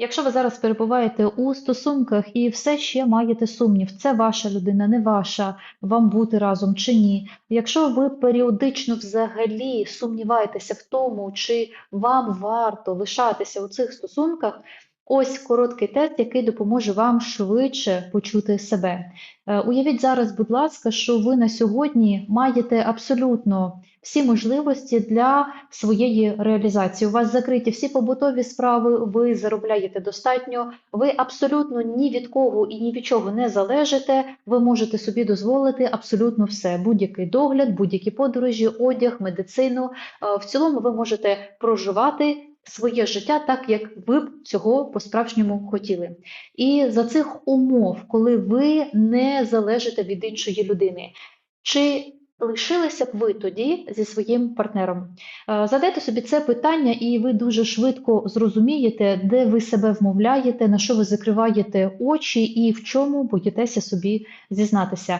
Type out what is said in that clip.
Якщо ви зараз перебуваєте у стосунках і все ще маєте сумнів, це ваша людина, не ваша, вам бути разом чи ні. Якщо ви періодично взагалі сумніваєтеся в тому, чи вам варто лишатися у цих стосунках, ось короткий тест, який допоможе вам швидше почути себе. Е, Уявіть зараз, будь ласка, що ви на сьогодні маєте абсолютно всі можливості для своєї реалізації. У вас закриті всі побутові справи, ви заробляєте достатньо, ви абсолютно ні від кого і ні від чого не залежите. Ви можете собі дозволити абсолютно все: будь-який догляд, будь-які подорожі, одяг, медицину. Е, В цілому ви можете проживати своє життя так, як ви б цього по-справжньому хотіли. І за цих умов, коли ви не залежите від іншої людини, чи лишилися б ви тоді зі своїм партнером? Е, Задайте собі це питання, і ви дуже швидко зрозумієте, де ви себе вмовляєте, на що ви закриваєте очі і в чому боїтеся собі зізнатися.